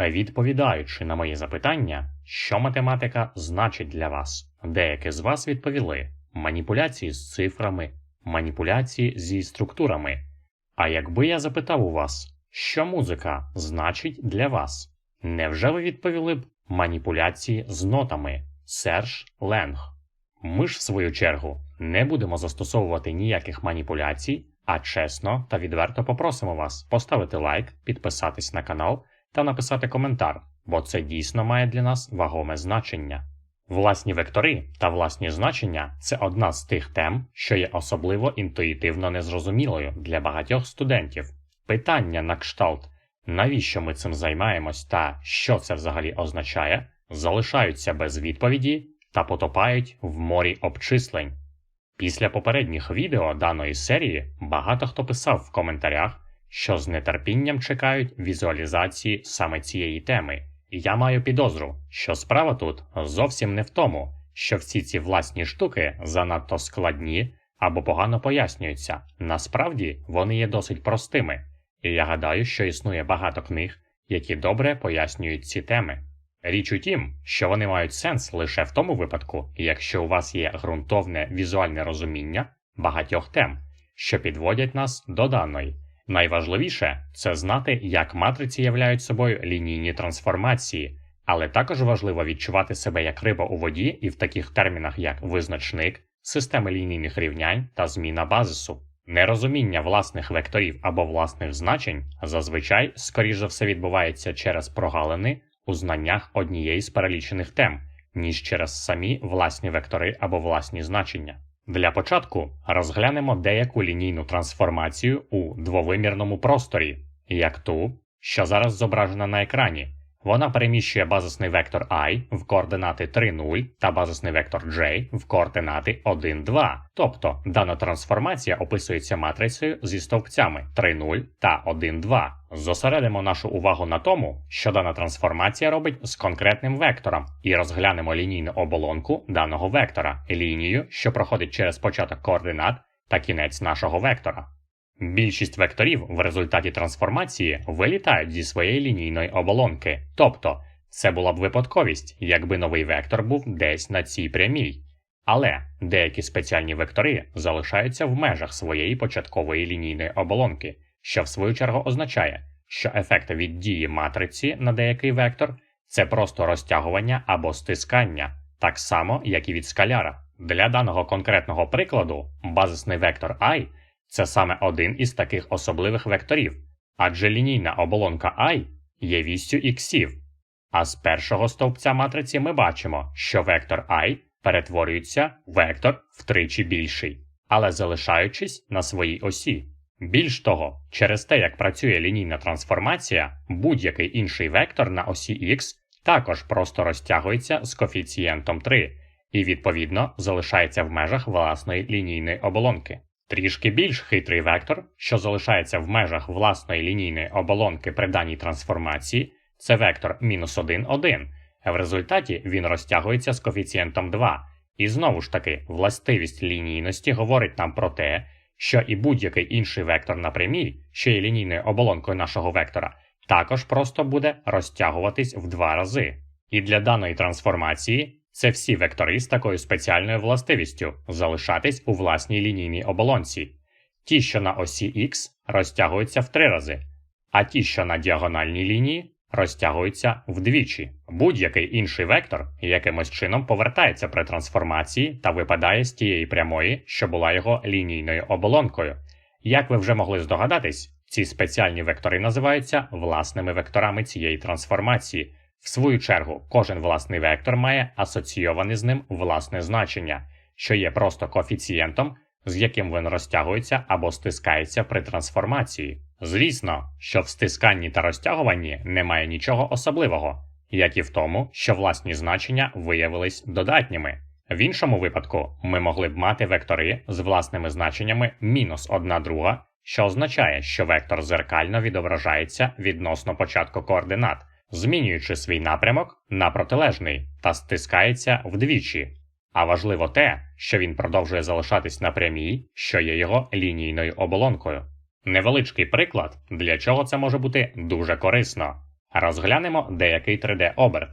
Відповідаючи на мої запитання, що математика значить для вас, деякі з вас відповіли маніпуляції з цифрами, маніпуляції зі структурами. А якби я запитав у вас, що музика значить для вас, невже ви відповіли б маніпуляції з нотами Серж Ленг? Ми ж, в свою чергу, не будемо застосовувати ніяких маніпуляцій, а чесно та відверто попросимо вас поставити лайк, підписатись на канал та написати коментар, бо це дійсно має для нас вагоме значення. Власні вектори та власні значення це одна з тих тем, що є особливо інтуїтивно незрозумілою для багатьох студентів. Питання на кшталт, навіщо ми цим займаємось та що це взагалі означає, залишаються без відповіді та потопають в морі обчислень. Після попередніх відео даної серії багато хто писав в коментарях, що з нетерпінням чекають візуалізації саме цієї теми, і я маю підозру, що справа тут зовсім не в тому, що всі ці власні штуки занадто складні або погано пояснюються. Насправді вони є досить простими, і я гадаю, що існує багато книг, які добре пояснюють ці теми. Річ у тім, що вони мають сенс лише в тому випадку, якщо у вас є ґрунтовне візуальне розуміння багатьох тем, що підводять нас до даної. Найважливіше це знати, як матриці являють собою лінійні трансформації, але також важливо відчувати себе як риба у воді і в таких термінах, як визначник, системи лінійних рівнянь та зміна базису. Нерозуміння власних векторів або власних значень зазвичай, скоріш за все, відбувається через прогалини у знаннях однієї з перелічених тем, ніж через самі власні вектори або власні значення. Для початку розглянемо деяку лінійну трансформацію у двовимірному просторі, як ту, що зараз зображена на екрані. Вона переміщує базисний вектор і в координати 3, 0 та базисний вектор j в координати 1, 2. Тобто дана трансформація описується матрицею зі стовпцями 3, 0 та 1, 2. Зосередимо нашу увагу на тому, що дана трансформація робить з конкретним вектором, і розглянемо лінійну оболонку даного вектора, лінію, що проходить через початок координат та кінець нашого вектора. Більшість векторів в результаті трансформації вилітають зі своєї лінійної оболонки, тобто це була б випадковість, якби новий вектор був десь на цій прямій. Але деякі спеціальні вектори залишаються в межах своєї початкової лінійної оболонки, що в свою чергу означає, що ефект від дії матриці на деякий вектор це просто розтягування або стискання, так само, як і від скаляра. Для даного конкретного прикладу базисний вектор i – це саме один із таких особливих векторів, адже лінійна оболонка і є вістю іксів. А з першого стовпця матриці ми бачимо, що вектор і перетворюється в вектор втричі більший, але залишаючись на своїй осі. Більш того, через те, як працює лінійна трансформація, будь-який інший вектор на осі x також просто розтягується з коефіцієнтом 3 і, відповідно, залишається в межах власної лінійної оболонки. Трішки більш хитрий вектор, що залишається в межах власної лінійної оболонки при даній трансформації, це вектор мінус 1, 1. В результаті він розтягується з коефіцієнтом 2. І знову ж таки, властивість лінійності говорить нам про те, що і будь-який інший вектор на прямій, що є лінійною оболонкою нашого вектора, також просто буде розтягуватись в два рази. І для даної трансформації це всі вектори з такою спеціальною властивістю залишатись у власній лінійній оболонці. Ті, що на осі Х, розтягуються в три рази, а ті, що на діагональній лінії, розтягуються вдвічі. Будь-який інший вектор якимось чином повертається при трансформації та випадає з тієї прямої, що була його лінійною оболонкою. Як ви вже могли здогадатись, ці спеціальні вектори називаються власними векторами цієї трансформації. В свою чергу, кожен власний вектор має асоційоване з ним власне значення, що є просто коефіцієнтом, з яким він розтягується або стискається при трансформації. Звісно, що в стисканні та розтягуванні немає нічого особливого, як і в тому, що власні значення виявились додатніми. В іншому випадку ми могли б мати вектори з власними значеннями мінус одна друга, що означає, що вектор зеркально відображається відносно початку координат змінюючи свій напрямок на протилежний та стискається вдвічі. А важливо те, що він продовжує залишатись на прямій, що є його лінійною оболонкою. Невеличкий приклад, для чого це може бути дуже корисно. Розглянемо деякий 3D-оберт.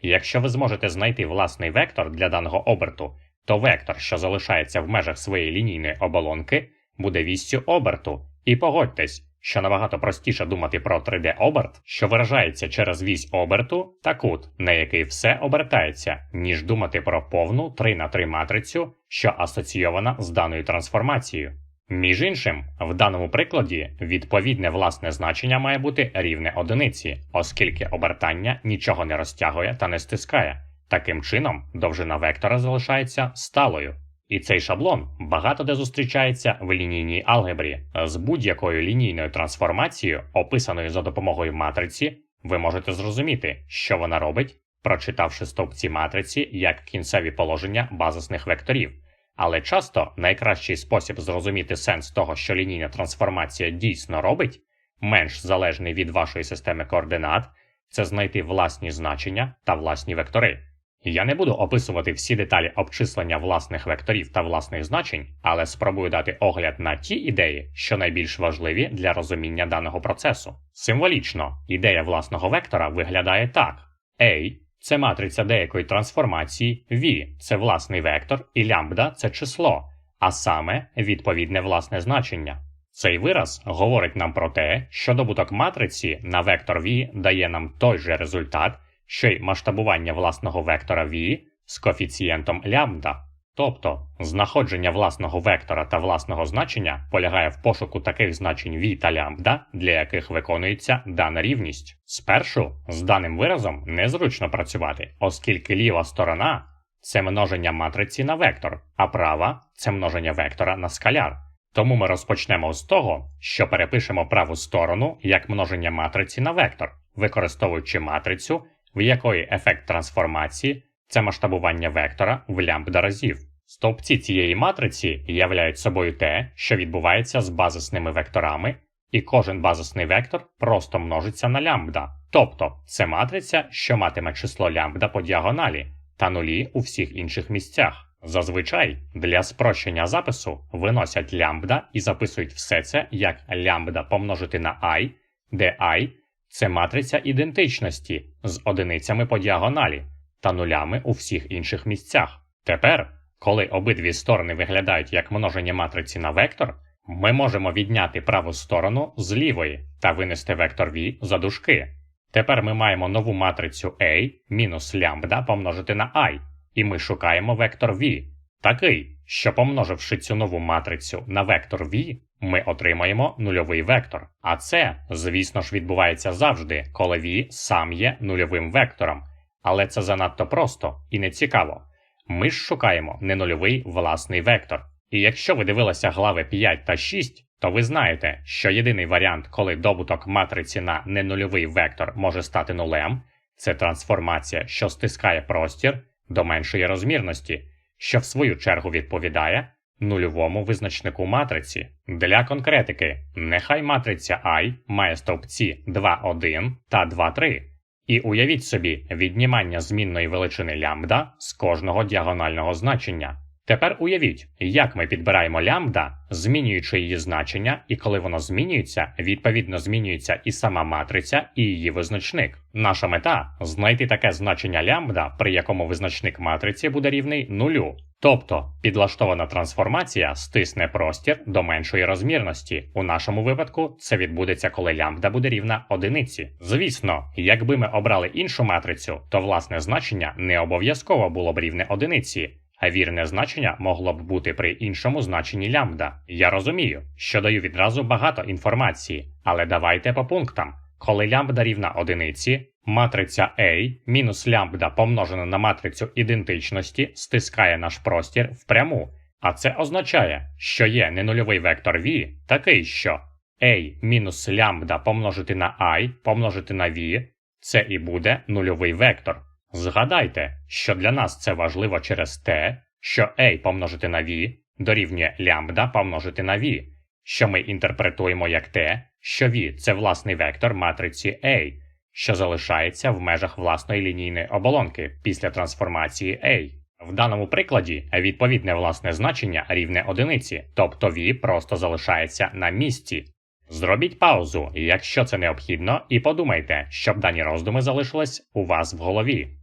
Якщо ви зможете знайти власний вектор для даного оберту, то вектор, що залишається в межах своєї лінійної оболонки, буде вістю оберту. І погодьтесь, що набагато простіше думати про 3D-оберт, що виражається через вісь оберту та кут, на який все обертається, ніж думати про повну 3 на 3 матрицю, що асоційована з даною трансформацією. Між іншим, в даному прикладі відповідне власне значення має бути рівне одиниці, оскільки обертання нічого не розтягує та не стискає. Таким чином, довжина вектора залишається сталою. І цей шаблон багато де зустрічається в лінійній алгебрі. З будь-якою лінійною трансформацією, описаною за допомогою матриці, ви можете зрозуміти, що вона робить, прочитавши стовпці матриці як кінцеві положення базисних векторів. Але часто найкращий спосіб зрозуміти сенс того, що лінійна трансформація дійсно робить, менш залежний від вашої системи координат, це знайти власні значення та власні вектори. Я не буду описувати всі деталі обчислення власних векторів та власних значень, але спробую дати огляд на ті ідеї, що найбільш важливі для розуміння даного процесу. Символічно, ідея власного вектора виглядає так: A це матриця деякої трансформації, V це власний вектор, і лямбда це число, а саме відповідне власне значення. Цей вираз говорить нам про те, що добуток матриці на вектор V дає нам той же результат що й масштабування власного вектора v з коефіцієнтом лямбда. Тобто знаходження власного вектора та власного значення полягає в пошуку таких значень v та лямбда, для яких виконується дана рівність. Спершу з даним виразом незручно працювати, оскільки ліва сторона це множення матриці на вектор, а права це множення вектора на скаляр. Тому ми розпочнемо з того, що перепишемо праву сторону як множення матриці на вектор, використовуючи матрицю в якої ефект трансформації це масштабування вектора в лямбда разів. Стовпці цієї матриці являють собою те, що відбувається з базисними векторами, і кожен базисний вектор просто множиться на лямбда. Тобто це матриця, що матиме число лямбда по діагоналі та нулі у всіх інших місцях. Зазвичай для спрощення запису виносять лямбда і записують все це як лямбда помножити на i, де i це матриця ідентичності з одиницями по діагоналі та нулями у всіх інших місцях. Тепер, коли обидві сторони виглядають як множення матриці на вектор, ми можемо відняти праву сторону з лівої та винести вектор v за дужки. Тепер ми маємо нову матрицю A мінус лямбда помножити на i, і ми шукаємо вектор v, такий, що помноживши цю нову матрицю на вектор v, ми отримаємо нульовий вектор. А це, звісно ж, відбувається завжди, коли V сам є нульовим вектором. Але це занадто просто і не цікаво. Ми ж шукаємо не нульовий власний вектор. І якщо ви дивилися глави 5 та 6, то ви знаєте, що єдиний варіант, коли добуток матриці на ненульовий вектор може стати нулем, це трансформація, що стискає простір до меншої розмірності, що в свою чергу відповідає нульовому визначнику матриці. Для конкретики, нехай матриця I має стовпці 2, 1 та 2, 3. І уявіть собі віднімання змінної величини лямбда з кожного діагонального значення. Тепер уявіть, як ми підбираємо лямбда, змінюючи її значення, і коли воно змінюється, відповідно змінюється і сама матриця, і її визначник. Наша мета знайти таке значення лямбда, при якому визначник матриці буде рівний нулю. Тобто підлаштована трансформація стисне простір до меншої розмірності. У нашому випадку це відбудеться, коли лямбда буде рівна одиниці. Звісно, якби ми обрали іншу матрицю, то власне значення не обов'язково було б рівне одиниці. А вірне значення могло б бути при іншому значенні лямбда. Я розумію, що даю відразу багато інформації, але давайте по пунктам. Коли лямбда рівна одиниці, матриця A мінус лямбда помножена на матрицю ідентичності стискає наш простір впряму. А це означає, що є ненульовий вектор V такий, що A мінус лямбда помножити на I помножити на V це і буде нульовий вектор. Згадайте, що для нас це важливо через те, що A помножити на V дорівнює лямбда помножити на V, що ми інтерпретуємо як те, що V це власний вектор матриці A, що залишається в межах власної лінійної оболонки після трансформації A. В даному прикладі відповідне власне значення рівне одиниці, тобто V просто залишається на місці. Зробіть паузу, якщо це необхідно, і подумайте, щоб дані роздуми залишились у вас в голові.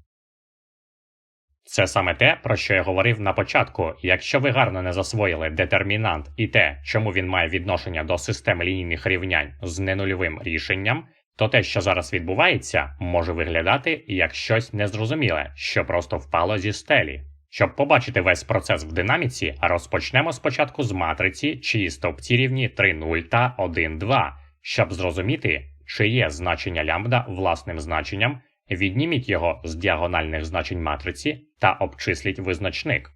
Це саме те, про що я говорив на початку. Якщо ви гарно не засвоїли детермінант і те, чому він має відношення до системи лінійних рівнянь з ненульовим рішенням, то те, що зараз відбувається, може виглядати як щось незрозуміле, що просто впало зі стелі. Щоб побачити весь процес в динаміці, розпочнемо спочатку з матриці, чиї стовпці рівні 3,0 та 1,2. Щоб зрозуміти, чи є значення лямбда власним значенням, відніміть його з діагональних значень матриці та обчисліть визначник.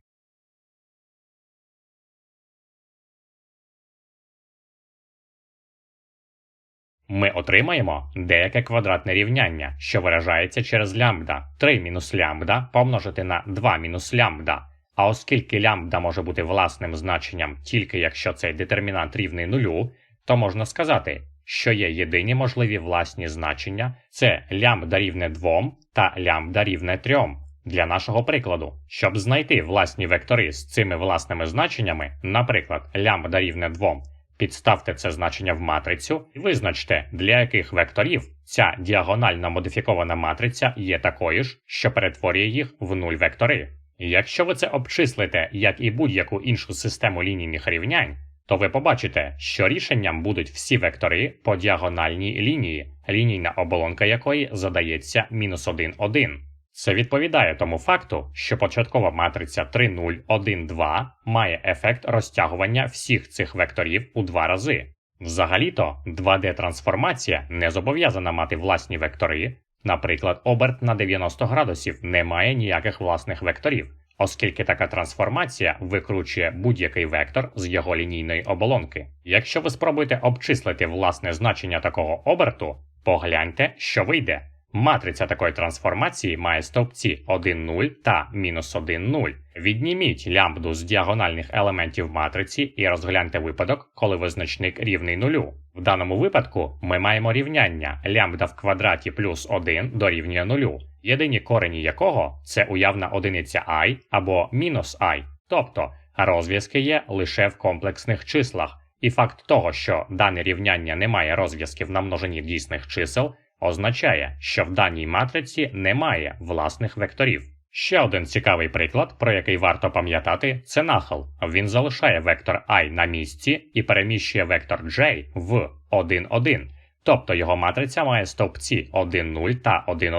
Ми отримаємо деяке квадратне рівняння, що виражається через лямбда 3 мінус лямбда помножити на 2 мінус лямбда. А оскільки лямбда може бути власним значенням тільки якщо цей детермінант рівний нулю, то можна сказати, що є єдині можливі власні значення це лямбда рівне 2 та лямбда рівне 3. Для нашого прикладу, щоб знайти власні вектори з цими власними значеннями, наприклад, лямбда рівне 2, підставте це значення в матрицю і визначте, для яких векторів ця діагональна модифікована матриця є такою ж, що перетворює їх в нуль вектори. Якщо ви це обчислите, як і будь-яку іншу систему лінійних рівнянь, то ви побачите, що рішенням будуть всі вектори по діагональній лінії, лінійна оболонка якої задається мінус 1, 1. Це відповідає тому факту, що початкова матриця 3, 0, 1, 2 має ефект розтягування всіх цих векторів у два рази. Взагалі-то 2D-трансформація не зобов'язана мати власні вектори, наприклад, оберт на 90 градусів не має ніяких власних векторів, оскільки така трансформація викручує будь-який вектор з його лінійної оболонки. Якщо ви спробуєте обчислити власне значення такого оберту, погляньте, що вийде. Матриця такої трансформації має стовпці 1, 0 та мінус 1, 0. Відніміть лямбду з діагональних елементів матриці і розгляньте випадок, коли визначник рівний нулю. В даному випадку ми маємо рівняння лямбда в квадраті плюс 1 дорівнює нулю, єдині корені якого це уявна одиниця і або мінус i, тобто розв'язки є лише в комплексних числах. І факт того, що дане рівняння не має розв'язків на множині дійсних чисел, означає, що в даній матриці немає власних векторів. Ще один цікавий приклад, про який варто пам'ятати, це нахил. Він залишає вектор і на місці і переміщує вектор j в 1, 1. Тобто його матриця має стовпці 1, 0 та 1,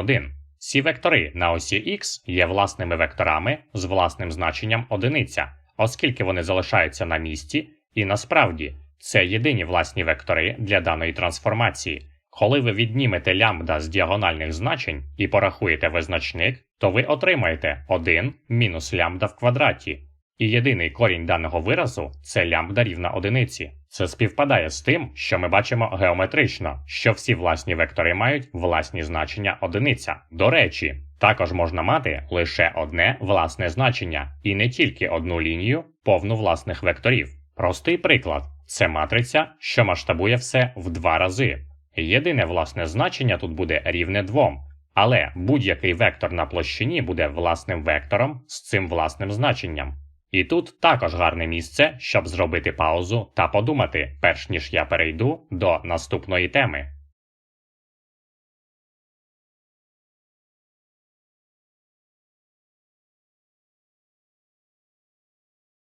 1. Ці вектори на осі X є власними векторами з власним значенням одиниця, оскільки вони залишаються на місці, і насправді це єдині власні вектори для даної трансформації. Коли ви віднімете лямбда з діагональних значень і порахуєте визначник, то ви отримаєте 1 мінус лямбда в квадраті. І єдиний корінь даного виразу це лямбда рівна одиниці. Це співпадає з тим, що ми бачимо геометрично, що всі власні вектори мають власні значення одиниця. До речі, також можна мати лише одне власне значення, і не тільки одну лінію, повну власних векторів. Простий приклад це матриця, що масштабує все в два рази. Єдине власне значення тут буде рівне 2, але будь-який вектор на площині буде власним вектором з цим власним значенням. І тут також гарне місце, щоб зробити паузу та подумати, перш ніж я перейду до наступної теми.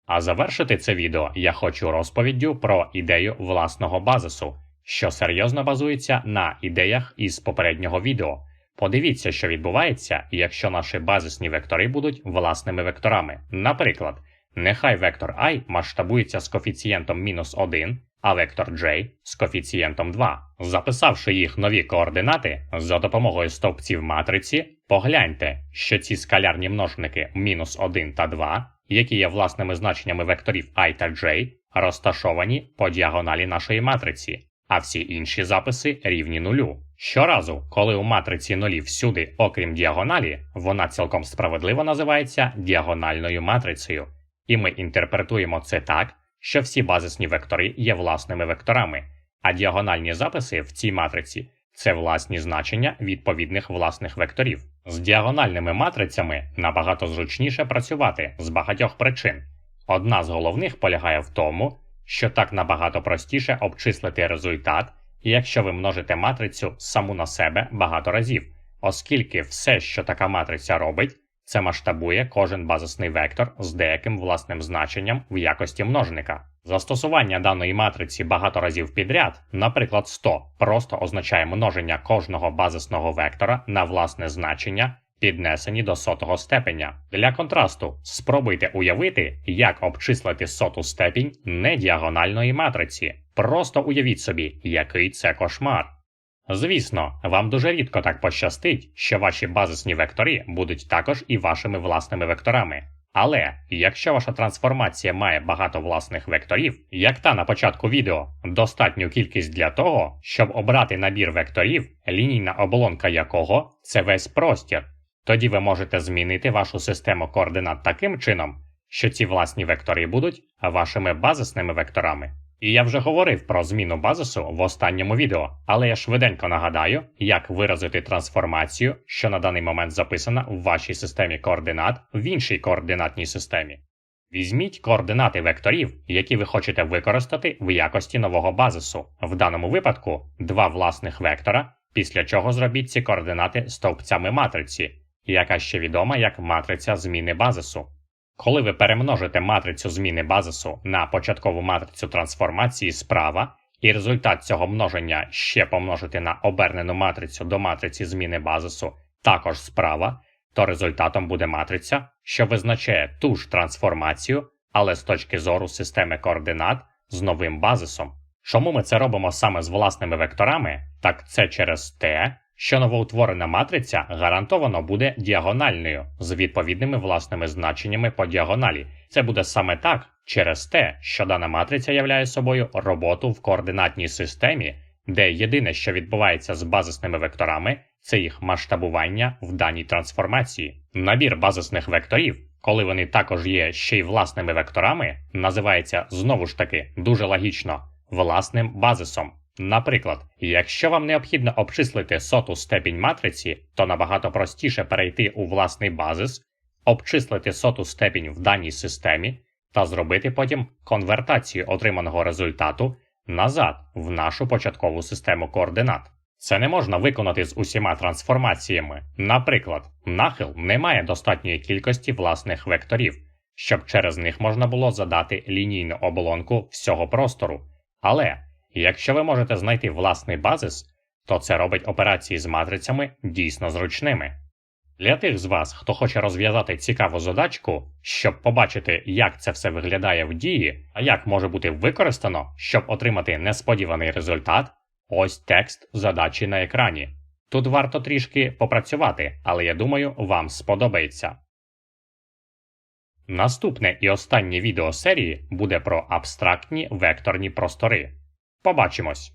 А завершити це відео я хочу розповіддю про ідею власного базису що серйозно базується на ідеях із попереднього відео. Подивіться, що відбувається, якщо наші базисні вектори будуть власними векторами. Наприклад, нехай вектор і масштабується з коефіцієнтом мінус 1, а вектор j з коефіцієнтом 2. Записавши їх нові координати за допомогою стовпців матриці, погляньте, що ці скалярні множники мінус 1 та 2, які є власними значеннями векторів і та j, розташовані по діагоналі нашої матриці а всі інші записи рівні нулю. Щоразу, коли у матриці нулі всюди, окрім діагоналі, вона цілком справедливо називається діагональною матрицею, і ми інтерпретуємо це так, що всі базисні вектори є власними векторами, а діагональні записи в цій матриці це власні значення відповідних власних векторів. З діагональними матрицями набагато зручніше працювати з багатьох причин. Одна з головних полягає в тому, що так набагато простіше обчислити результат, якщо ви множите матрицю саму на себе багато разів, оскільки все, що така матриця робить, це масштабує кожен базисний вектор з деяким власним значенням в якості множника. Застосування даної матриці багато разів підряд, наприклад, 100, просто означає множення кожного базисного вектора на власне значення, піднесені до сотого степеня. Для контрасту спробуйте уявити, як обчислити соту степінь недіагональної матриці. Просто уявіть собі, який це кошмар. Звісно, вам дуже рідко так пощастить, що ваші базисні вектори будуть також і вашими власними векторами. Але якщо ваша трансформація має багато власних векторів, як та на початку відео, достатню кількість для того, щоб обрати набір векторів, лінійна оболонка якого це весь простір, тоді ви можете змінити вашу систему координат таким чином, що ці власні вектори будуть вашими базисними векторами. І я вже говорив про зміну базису в останньому відео, але я швиденько нагадаю, як виразити трансформацію, що на даний момент записана в вашій системі координат в іншій координатній системі. Візьміть координати векторів, які ви хочете використати в якості нового базису, в даному випадку два власних вектора, після чого зробіть ці координати стовпцями матриці, яка ще відома як матриця зміни базису. Коли ви перемножите матрицю зміни базису на початкову матрицю трансформації справа, і результат цього множення ще помножити на обернену матрицю до матриці зміни базису також справа, то результатом буде матриця, що визначає ту ж трансформацію, але з точки зору системи координат з новим базисом. Чому ми це робимо саме з власними векторами? Так це через те, що новоутворена матриця гарантовано буде діагональною з відповідними власними значеннями по діагоналі. Це буде саме так через те, що дана матриця являє собою роботу в координатній системі, де єдине, що відбувається з базисними векторами, це їх масштабування в даній трансформації. Набір базисних векторів, коли вони також є ще й власними векторами, називається знову ж таки дуже логічно власним базисом. Наприклад, якщо вам необхідно обчислити соту степінь матриці, то набагато простіше перейти у власний базис, обчислити соту степінь в даній системі та зробити потім конвертацію отриманого результату назад в нашу початкову систему координат. Це не можна виконати з усіма трансформаціями. Наприклад, нахил не має достатньої кількості власних векторів, щоб через них можна було задати лінійну оболонку всього простору. Але якщо ви можете знайти власний базис, то це робить операції з матрицями дійсно зручними. Для тих з вас, хто хоче розв'язати цікаву задачку, щоб побачити, як це все виглядає в дії, а як може бути використано, щоб отримати несподіваний результат, ось текст задачі на екрані. Тут варто трішки попрацювати, але я думаю, вам сподобається. Наступне і останнє відео серії буде про абстрактні векторні простори. Побачимось!